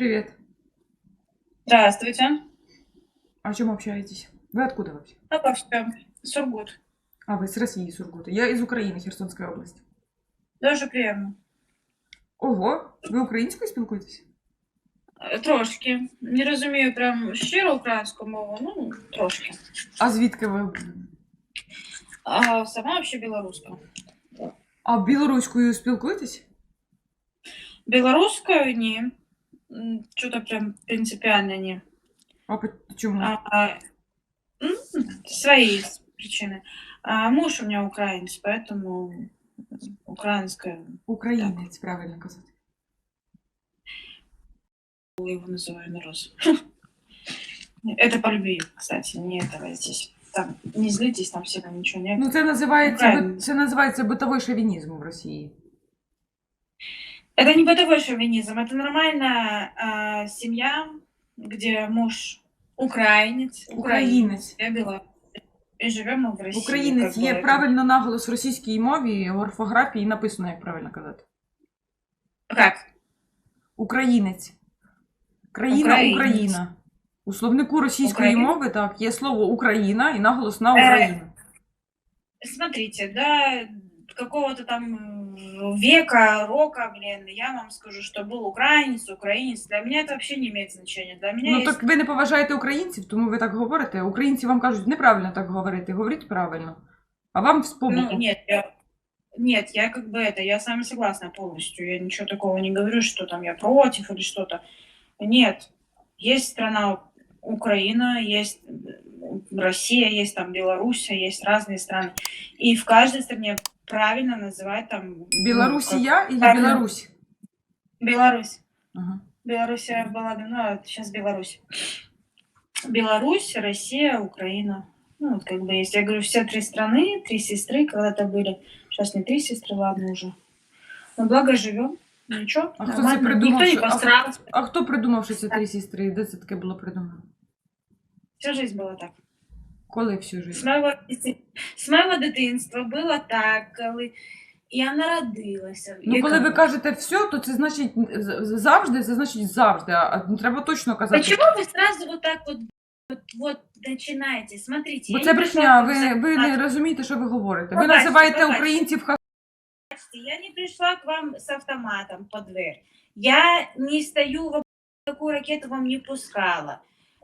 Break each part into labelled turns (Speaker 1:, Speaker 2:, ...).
Speaker 1: Привет.
Speaker 2: Здравствуйте.
Speaker 1: О чем общаетесь? Вы откуда вообще?
Speaker 2: Обо всем. Сургут.
Speaker 1: А, вы с России, из Сургута. Я из України, Херсонська область.
Speaker 2: Дуже приємно.
Speaker 1: Ого, ви українською спілкуєтесь?
Speaker 2: Е, Трошки. Не розумію прям щиро українську мову, ну, трошки.
Speaker 1: А звідки ви?
Speaker 2: А сама вообще білоруська.
Speaker 1: А білоруською спілкуєтесь?
Speaker 2: Білоруською ні. М, Чого-то прям принципіально ні.
Speaker 1: А по- чому?
Speaker 2: А, а, м, свои причины. А муж у меня украинец, поэтому украинская
Speaker 1: Українець, правильно казати.
Speaker 2: я его называю на раз. Это по любви, кстати, не этого здесь. Там, не злитесь, там все там ничего нет.
Speaker 1: Ну, це називається,
Speaker 2: Українець.
Speaker 1: бит- це називається битовий шовінізм в Росії.
Speaker 2: Это не бытовой шовинизм, это нормальная а, семья, где муж украинец,
Speaker 1: Українець.
Speaker 2: я была, и живем мы в России.
Speaker 1: Українець
Speaker 2: как бы
Speaker 1: є
Speaker 2: это-
Speaker 1: правильно наголос в російській мові, в орфографії написано, як правильно казати.
Speaker 2: Как?
Speaker 1: Українець. Країна
Speaker 2: Українець.
Speaker 1: Україна. У словнику російської
Speaker 2: Українець.
Speaker 1: мови так є слово Україна і наголос на
Speaker 2: Е,
Speaker 1: Україну.
Speaker 2: Смотрите, да, какого-то там м, века, рока, блин, я вам скажу, что был украинец, украинец. Для меня это вообще не имеет значения. Для меня
Speaker 1: Ну
Speaker 2: есть
Speaker 1: так ви не поважаєте українців, тому ви так говорите. Українці вам кажуть неправильно так говорити. Говоріть правильно. А вам в
Speaker 2: Ну,
Speaker 1: спобуту.
Speaker 2: нет, я... Нет, я как бы это, я с вами согласна полностью. Я ничего такого не говорю, что там я против или что-то. Нет, есть страна Украина, есть м, Россия, есть там Белоруссия, есть разные страны. И в каждой стране правильно называть там... ну,
Speaker 1: Білорусія і
Speaker 2: правильно.
Speaker 1: Білорусь.
Speaker 2: как- Беларусь.
Speaker 1: Ага.
Speaker 2: Белоруссия была давно, а сейчас Беларусь. Беларусь, Россия, Украина. Ну, вот как бы есть. Я говорю, все три страны, три сестры когда-то были. Сейчас не три сестры, ладно уже. Но благо живем. Ничего,
Speaker 1: А кто
Speaker 2: нормально.
Speaker 1: тебе придумал,
Speaker 2: Никто не
Speaker 1: что- а-
Speaker 2: посрался.
Speaker 1: А хто придумав, що це три сестри? Де це таке було придумано?
Speaker 2: Всю жизнь было так.
Speaker 1: Коли всю
Speaker 2: С
Speaker 1: життя?
Speaker 2: моего, с моего дитинства было так, коли я народилася.
Speaker 1: Ну, коли ви кажете все, то це значить з- з- завжди, це значить завжди. А треба точно казати.
Speaker 2: Почему вы сразу вот так вот, вот, вот начинаете? Смотрите.
Speaker 1: Бо
Speaker 2: я
Speaker 1: це
Speaker 2: не
Speaker 1: брехня,
Speaker 2: к вам
Speaker 1: ви, ви не розумієте, що ви говорите. Ви називаєте
Speaker 2: побачите.
Speaker 1: українців ха.
Speaker 2: Я не пришла к вам с автоматом под дверь. Я не стою, в такую ракету вам не пускала.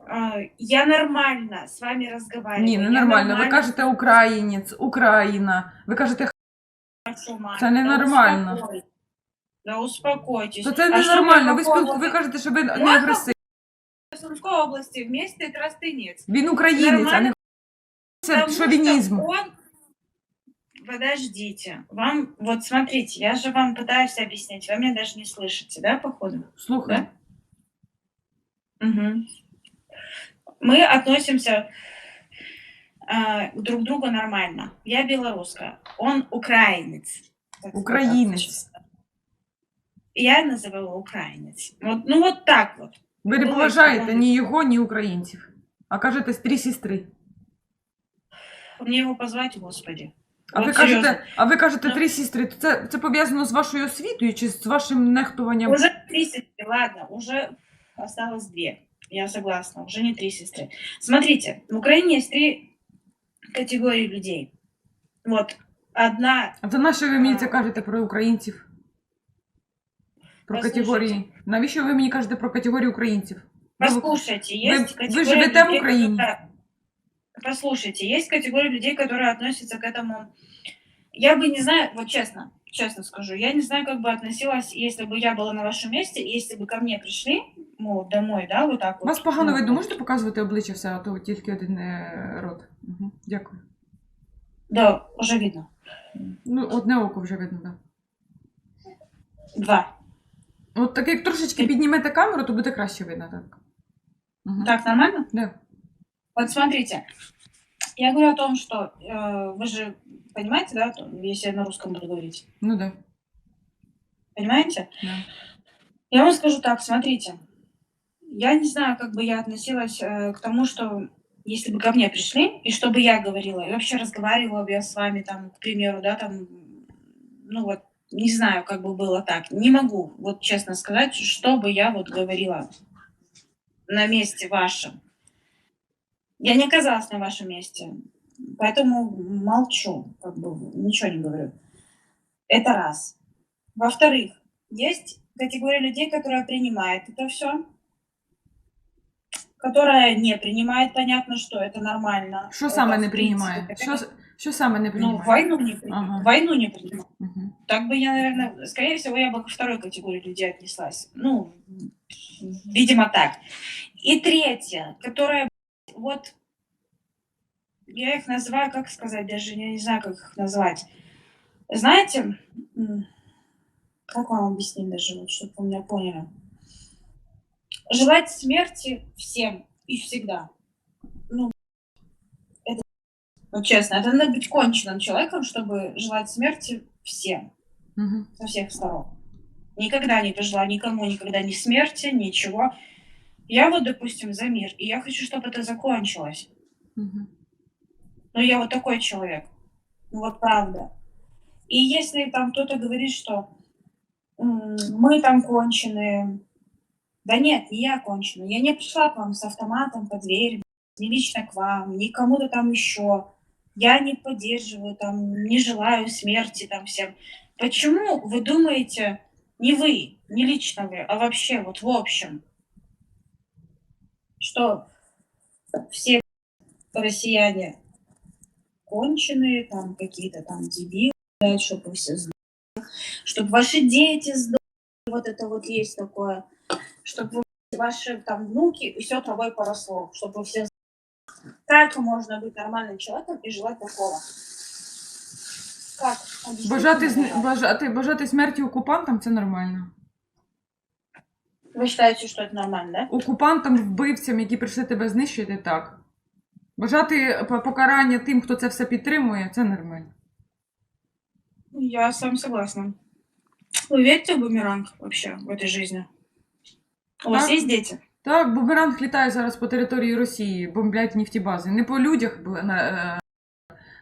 Speaker 2: А, Я нормально с вами разговариваю.
Speaker 1: Ні,
Speaker 2: Я
Speaker 1: ненормально. Ви кажете українець, Україна. Ви кажете х-
Speaker 2: Хорошо, мать,
Speaker 1: Це
Speaker 2: да
Speaker 1: ненормально.
Speaker 2: успокойтесь. Да успокойтесь.
Speaker 1: то це
Speaker 2: А что
Speaker 1: ненормально.
Speaker 2: вы
Speaker 1: Ви
Speaker 2: по
Speaker 1: спілку,
Speaker 2: поводу-
Speaker 1: ви кажете, що ви не
Speaker 2: Можна?
Speaker 1: агресивні.
Speaker 2: В Сумской области вместе тростынец.
Speaker 1: Він українець, а не
Speaker 2: Нормально.
Speaker 1: це
Speaker 2: Потому что
Speaker 1: шовінізм.
Speaker 2: он- Подождите, вам, вот смотрите, я же вам пытаюсь объяснить, вы меня даже не слышите, да, походу?
Speaker 1: Слухай.
Speaker 2: Мгм. Мы относимся а, друг к другу нормально. Я белорусская, он украинец. Так вот
Speaker 1: Украинец.
Speaker 2: так чисто. Я называю его украинец. Вот, ну вот так вот.
Speaker 1: Ви не
Speaker 2: Ну,
Speaker 1: поважаєте
Speaker 2: ладно.
Speaker 1: ні його, ні українців. А кажете три сестри.
Speaker 2: Мне его позвать, господи.
Speaker 1: А
Speaker 2: От
Speaker 1: ви
Speaker 2: серйозно.
Speaker 1: кажете, а ви кажете
Speaker 2: Ну.
Speaker 1: три сестри. То це, це пов'язано з вашою освітою чи з вашим нехтуванням?
Speaker 2: Уже три сестры, ладно, уже осталось две. Я согласна, уже не три сестры. Смотрите, в Украине есть три категории людей. Вот одна
Speaker 1: А то нащо ви мені це кажете про українців? Про
Speaker 2: Послухайте.
Speaker 1: категорії. Навіщо ви мені кажете про категорію українців? Ви-
Speaker 2: Послушайте,
Speaker 1: вы-
Speaker 2: есть
Speaker 1: вы
Speaker 2: категория
Speaker 1: живете в
Speaker 2: людей,
Speaker 1: Украине?
Speaker 2: которые- Послушайте, есть категория людей, которые относятся к этому... Я бы не знаю, вот честно, честно скажу, я не знаю, как бы относилась, если бы я была на вашем месте, и если бы ко мне пришли, ну, домой, да, вот так вот.
Speaker 1: Вас погано
Speaker 2: ну,
Speaker 1: видно, можете показувати обличчя все, а то тільки один е, рот. Угу. Дякую.
Speaker 2: Да, уже видно.
Speaker 1: Ну, одне око вже видно, так.
Speaker 2: Два.
Speaker 1: От так як трошечки піднімете камеру, то буде краще видно, так. Угу.
Speaker 2: Так, нормально?
Speaker 1: Да.
Speaker 2: Вот смотрите, я говорю о том, что э, вы же понимаете, да, если я на русском буду говорить,
Speaker 1: Ну да.
Speaker 2: понимаете?
Speaker 1: да.
Speaker 2: Я вам скажу так, смотрите, я не знаю, как бы я относилась э, к тому, что если бы ко мне пришли, и что бы я говорила, и вообще разговаривала бы я с вами, там, к примеру, да, там, ну вот, не знаю, как бы было так. Не могу, вот честно сказать, что бы я вот говорила на месте вашем. Я не оказалась на вашем месте, поэтому молчу, как бы ничего не говорю. Это раз. Во-вторых, есть категория людей, которая принимает это все, которая не принимает, понятно, что это нормально.
Speaker 1: Що
Speaker 2: Это,
Speaker 1: саме не
Speaker 2: в принципе,
Speaker 1: приймає?
Speaker 2: такая-
Speaker 1: Що, с- що саме не
Speaker 2: Ну,
Speaker 1: приймає?
Speaker 2: войну не принимает.
Speaker 1: Ага.
Speaker 2: Войну не принимает.
Speaker 1: Мгм.
Speaker 2: Так бы я, наверное, скорее всего, я бы ко второй категории людей отнеслась. Ну, видимо, так. И третья, которая вот я их называю, как сказать, даже я не знаю, как их назвать. Знаете, как вам объяснить даже, вот, чтобы вы меня поняли? Желать смерти всем и всегда. Ну, это, вот честно, это надо быть конченным человеком, чтобы желать смерти всем
Speaker 1: Мгм.
Speaker 2: со всех сторон. Никогда не пожелала никому никогда ни смерти, ничего. Я вот, допустим, за мир, и я хочу, чтобы это закончилось.
Speaker 1: Мгм.
Speaker 2: Но я вот такой человек. Ну вот правда. И если там кто-то говорит, что мы там конченые, да нет, не я конченая. Я не пришла к вам с автоматом по двери, не лично к вам, к кому-то там еще. Я не поддерживаю, там, не желаю смерти там всем. Почему вы думаете, не вы, не лично вы, а вообще вот в общем, что все россияне конченые, там какие-то там дебилы, чтобы все сдохли, чтобы ваши дети сдохли, вот это вот есть такое, чтобы ваши там внуки и все травой поросло, чтобы все сдохли. Как можно быть нормальным человеком и желать такого? Как?
Speaker 1: Бажати, зн- бажати, бажати смерті окупантам це нормально.
Speaker 2: Вы считаете, что это нормально, да?
Speaker 1: Окупантам, вбивцям, які прийшли тебе знищити, так. Бажати п- покарання тим, хто це все підтримує, це нормально.
Speaker 2: Я с вами согласна. Вы верите в бумеранг вообще в этой жизни? У вас
Speaker 1: Да.
Speaker 2: есть дети?
Speaker 1: Так, бумеранг літає зараз по території Росії, бомблять нефтібази. Не по людях, б- на- е,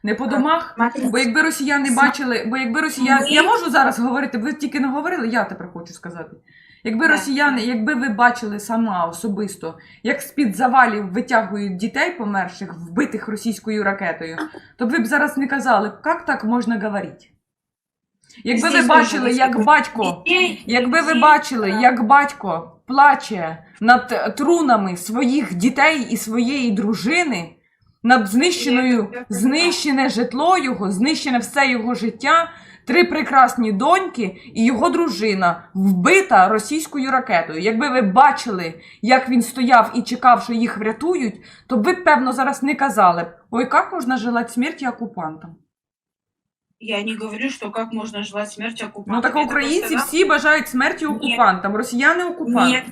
Speaker 1: не по домах.
Speaker 2: Смотрите.
Speaker 1: Бо якби росіяни бачили, бо якби росіяни.
Speaker 2: Ми-
Speaker 1: Я можу зараз говорити, ви тільки не говорили, я тепер хочу сказати. Якби росіяни, якби ви бачили сама особисто, як з-під завалів витягують дітей померших, вбитих російською ракетою, то ви б зараз не казали, як так можна говорити. Якби ви бачили, як батько Якби ви бачили, як батько плаче над трунами своїх дітей і своєї дружини, над знищеною, знищене житло його, знищене все його життя, три прекрасні доньки і його дружина вбита російською ракетою. Якби ви бачили, як він стояв і чекав, що їх врятують, то ви б, певно, зараз не казали б, ой, як можна желати смерті окупантам?
Speaker 2: Я не говорю, что как можно желать смерти оккупантам.
Speaker 1: Ну так українці
Speaker 2: сказала?
Speaker 1: всі бажають смерті
Speaker 2: Ні.
Speaker 1: окупантам, росіяни окупанти.
Speaker 2: Нет.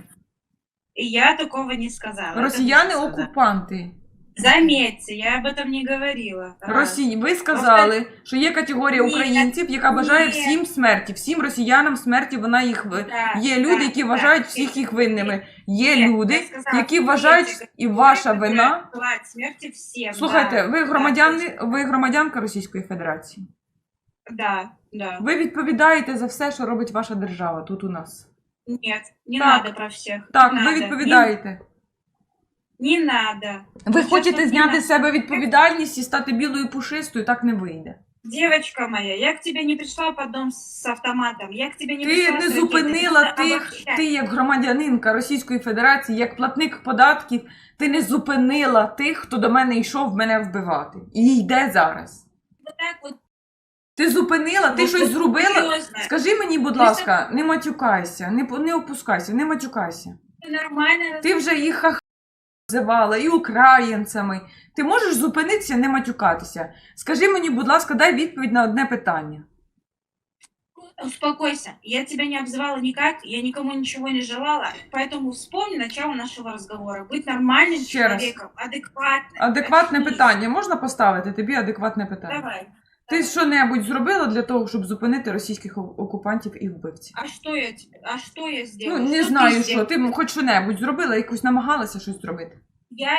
Speaker 2: Я такого не сказала. Вы
Speaker 1: окупанти.
Speaker 2: Заметьте, я об этом не говорила.
Speaker 1: Росії, ви сказали, що є категорія
Speaker 2: Ні,
Speaker 1: українців, яка бажає
Speaker 2: ні.
Speaker 1: всім смерті, всім росіянам смерті. Вона їх в-
Speaker 2: Да,
Speaker 1: є люди,
Speaker 2: да,
Speaker 1: які
Speaker 2: да.
Speaker 1: вважають всіх їх винними. Є
Speaker 2: Нет,
Speaker 1: люди,
Speaker 2: сказала,
Speaker 1: які
Speaker 2: есть
Speaker 1: вважають, і
Speaker 2: категория,
Speaker 1: ваша
Speaker 2: которая
Speaker 1: вина.
Speaker 2: желает смерти всем.
Speaker 1: Слухайте,
Speaker 2: да.
Speaker 1: ви
Speaker 2: Да,
Speaker 1: громадяни, ви громадянка Російської Федерації.
Speaker 2: Да, да.
Speaker 1: Ви відповідаєте за все, що робить ваша держава тут у нас.
Speaker 2: Нет, не
Speaker 1: Так.
Speaker 2: надо про всех.
Speaker 1: Так,
Speaker 2: не
Speaker 1: ви
Speaker 2: надо.
Speaker 1: відповідаєте.
Speaker 2: Не, не надо.
Speaker 1: Ви
Speaker 2: Сейчас
Speaker 1: хочете
Speaker 2: вот
Speaker 1: зняти з себе відповідальність і стати білою пушистою, так не вийде.
Speaker 2: Девочка моя, я к тебе не пришла под дом с автоматом. Я к тебе не
Speaker 1: Ти
Speaker 2: пришла
Speaker 1: не
Speaker 2: с ракетой.
Speaker 1: зупинила
Speaker 2: Ты
Speaker 1: тих,
Speaker 2: обобщаешь.
Speaker 1: ти як громадянинка Російської Федерації, як платник податків, ти не зупинила тих, хто до мене йшов мене вбивати. І йде зараз.
Speaker 2: Вот так вот.
Speaker 1: Ти зупинила, ти
Speaker 2: Ну,
Speaker 1: щось
Speaker 2: ну,
Speaker 1: зробила.
Speaker 2: серьезно.
Speaker 1: Скажи мені, будь ласка, не матюкайся, не, по- не опускайся, не матюкайся.
Speaker 2: Нормально
Speaker 1: Ти вже їх хах називала і українцями. Ти можеш зупинитися, не матюкатися. Скажи мені, будь ласка, дай відповідь на одне питання.
Speaker 2: Успокойся. Я тебя не обзывала никак, я никому ничего не желала. Поэтому вспомни начало нашего разговора. Быть нормальным
Speaker 1: Ще раз.
Speaker 2: человеком, адекватным.
Speaker 1: Адекватне
Speaker 2: Очнись.
Speaker 1: питання. Можна поставити тобі адекватне питання?
Speaker 2: Давай.
Speaker 1: Ти що-небудь зробила для того, щоб зупинити російських о- окупантів і вбивців?
Speaker 2: А что я тебе? А что я сделала?
Speaker 1: Ну, не
Speaker 2: Что ты
Speaker 1: знаю, що.
Speaker 2: сделала?
Speaker 1: Ти м- хоч що-небудь зробила, якусь намагалася щось зробити.
Speaker 2: Я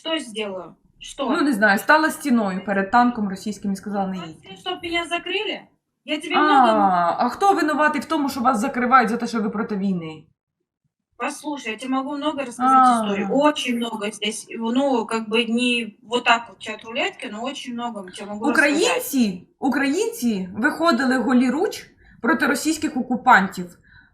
Speaker 2: что сделаю? Что?
Speaker 1: Ну, не знаю, стала стіною перед танком російським і сказала не їдь.
Speaker 2: Чтобы меня закрыли? Я тебе много...
Speaker 1: А, а хто винуватий в тому, що вас закривають за те, що ви проти війни?
Speaker 2: Послушай, я тебе могу много рассказать
Speaker 1: А.
Speaker 2: историй. Очень много здесь. Ну, как бы не вот так вот чат рулетки, но очень много тебе могу рассказать.
Speaker 1: Українці, українці виходили голіруч проти російських окупантів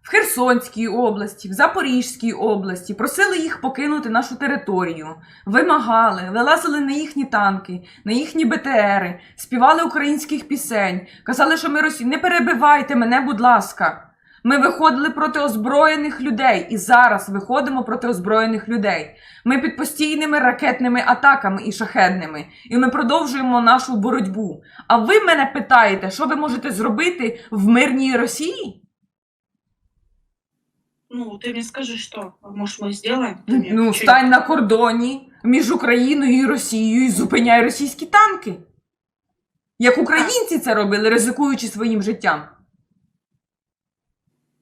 Speaker 1: в Херсонській області, в Запорізькій області, просили їх покинути нашу територію, вимагали, вилазили на їхні танки, на їхні БТРи, співали українських пісень, казали, що ми Росі... не перебивайте мене, будь ласка. Ми виходили проти озброєних людей і зараз виходимо проти озброєних людей. Ми під постійними ракетними атаками і шахедними, і ми продовжуємо нашу боротьбу. А ви мене питаєте, що ви можете зробити в мирній Росії?
Speaker 2: Ну, ты мне скажи, что, может, мы сделаем? Ты мне
Speaker 1: Ну,
Speaker 2: чё-
Speaker 1: стань на кордоні між Україною і Росією і зупиняй російські танки. Як українці це робили, ризикуючи своїм життям.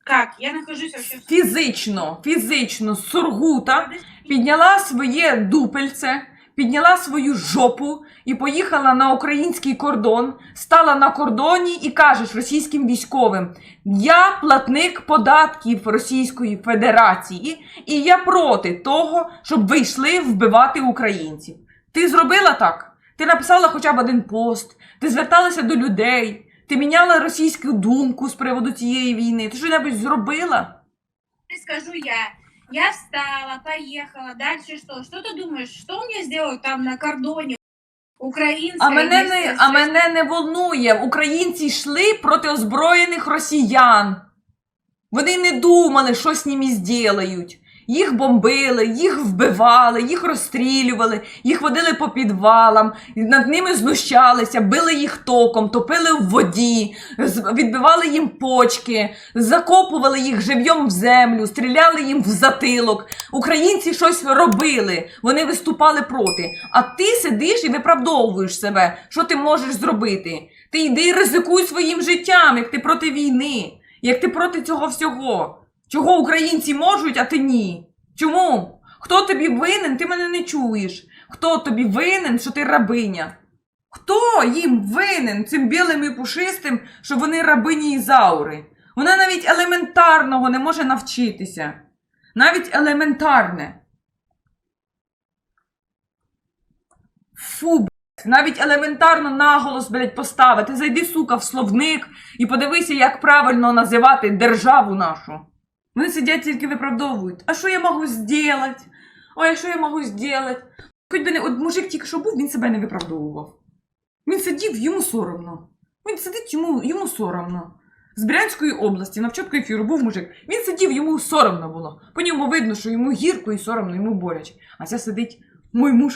Speaker 2: Как? Я нахожусь вообще... в-
Speaker 1: Фізично, фізично, Сургута підняла своє дупельце, підняла свою жопу і поїхала на український кордон, стала на кордоні і кажеш російським військовим: Я платник податків Російської Федерації, і я проти того, щоб ви йшли вбивати українців. Ти зробила так? Ти написала хоча б один пост, ти зверталася до людей, ти міняла російську думку з приводу цієї війни. Ти що-небудь зробила?
Speaker 2: Скажу я. Я встала, поехала. Дальше что? Что ты думаешь, что мне сделают там на кордоне? Украинская...
Speaker 1: А мене не, а мене не волнує. Українці йшли проти озброєних росіян. Вони не думали, що з ними зроблять. Їх бомбили, їх вбивали, їх розстрілювали, їх водили по підвалам, над ними знущалися, били їх током, топили в воді, відбивали їм почки, закопували їх живьом в землю, стріляли їм в затилок. Українці щось робили, вони виступали проти. А ти сидиш і виправдовуєш себе. Що ти можеш зробити? Ти йди і ризикуй своїм життям, як ти проти війни, як ти проти цього всього. Чого українці можуть, а ти ні? Чому? Хто тобі винен, ти мене не чуєш. Хто тобі винен, що ти рабиня? Хто їм винен цим білим і пушистим, що вони рабині Ізаури? Вона навіть елементарного не може навчитися. Навіть елементарне. Фу, блядь. Навіть елементарно наголос, блядь, поставити. Зайди, сука, в словник і подивися, як правильно називати державу нашу. Вони сидять тільки виправдовують. А що я можу зробити? Ой, що я можу зробити? Хоч би не от мужик тільки що був, він себе не виправдовував. Він сидів, йому соромно. Він сидить, йому, йому соромно. З Брянської області, на початку ефіру був мужик. Він сидів, йому соромно було. По ньому видно, що йому гірко і соромно, йому боляче. А ця сидить, мой муж